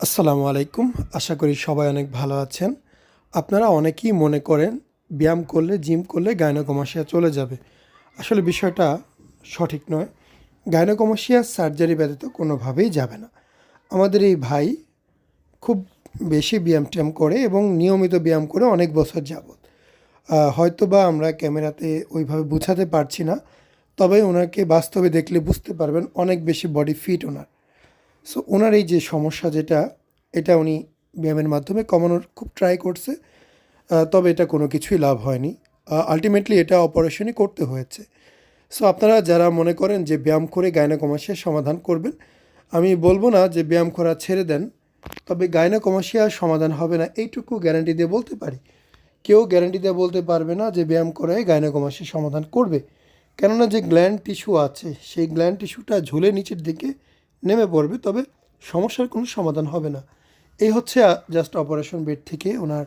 আসসালামু আলাইকুম। আশা করি সবাই অনেক ভালো আছেন। আপনারা অনেকেই মনে করেন ব্যায়াম করলে, জিম করলে গাইনোকমাসিয়া চলে যাবে। আসলে বিষয়টা সঠিক নয়। গাইনোকমাসিয়া সার্জারি ব্যতীত কোনোভাবেই যাবে না। আমাদের এই ভাই খুব বেশি ব্যায়াম ট্যায়াম করে এবং নিয়মিত ব্যায়াম করে অনেক বছর যাবৎ। হয়তো বা আমরা ক্যামেরাতে ওইভাবে বোঝাতে পারছি না, তবে ওনাকে বাস্তবে দেখলে বুঝতে পারবেন অনেক বেশি বডি ফিট ওনার। সো ওনার এই যে সমস্যা যেটা, এটা উনি ব্যায়ামের মাধ্যমে কমানোর খুব ট্রাই করছে তবে এটা কোনো কিছুই লাভ হয়নি। আলটিমেটলি এটা অপারেশনই করতে হয়েছে। সো আপনারা যারা মনে করেন যে ব্যায়াম করে গায়নাকমাসিয়ার সমাধান করবেন, আমি বলব না যে ব্যায়াম করা ছেড়ে দেন, তবে গায়নাকমাসিয়ার সমাধান হবে না, এইটুকু গ্যারান্টি দিয়ে বলতে পারি। কেউ গ্যারান্টি দিয়ে বলতে পারবে না যে ব্যায়াম করায় গায়নাকমাসির সমাধান করবে। কেননা যে গ্ল্যান্ড টিস্যু আছে, সেই গ্ল্যান্ড টিস্যুটা ঝুলে নিচের দিকে নেমে পড়বে, তবে সমস্যার কোনো সমাধান হবে না। এই হচ্ছে জাস্ট অপারেশন বেড থেকে ওনার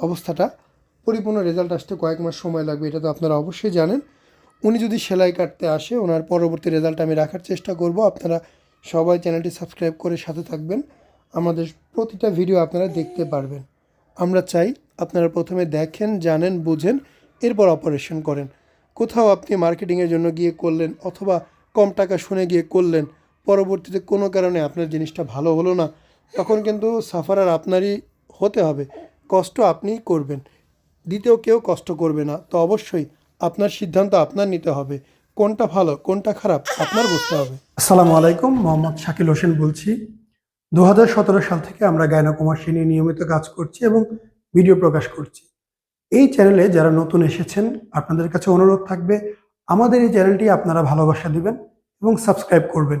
অবস্থাটা। পরিপূর্ণ রেজাল্ট আসতে কয়েক মাস সময় লাগবে, এটা তো আপনারা অবশ্যই জানেন। উনি যদি সেলাই কাটতে আসে, ওনার পরবর্তী রেজাল্ট আমি রাখার চেষ্টা করব। আপনারা সবাই চ্যানেলটি সাবস্ক্রাইব করে সাথে থাকবেন। আমাদের প্রতিটা ভিডিও আপনারা দেখতে পারবেন। আমরা চাই আপনারা প্রথমে দেখেন, জানেন, বুঝেন, এরপর অপারেশন করেন। কোথাও আপনি মার্কেটিংয়ের জন্য গিয়ে করলেন, অথবা কম টাকা শুনে গিয়ে করলেন পরবর্তীতে কোনো কারণে আপনার জিনিসটা ভালো হলো না, তখন কিন্তু সাফারার আপনারই হতে হবে। কষ্ট আপনিই করবেন। দ্বিতীয় কেউ কষ্ট করবে না। তো অবশ্যই আপনার সিদ্ধান্ত আপনার নিতে হবে। কোনটা ভালো, কোনটা খারাপ, আপনার বুঝতে হবে। আসসালামু আলাইকুম, মোহাম্মদ শাকিল হোসেন বলছি। দু হাজার সতেরো সাল থেকে আমরা গায়না গায়নাকুমাসী নিয়ে নিয়মিত কাজ করছি এবং ভিডিও প্রকাশ করছি। এই চ্যানেলে যারা নতুন এসেছেন, আপনাদের কাছে অনুরোধ থাকবে, আমাদের এই চ্যানেলটি আপনারা ভালোবাসা দিবেন এবং সাবস্ক্রাইব করবেন।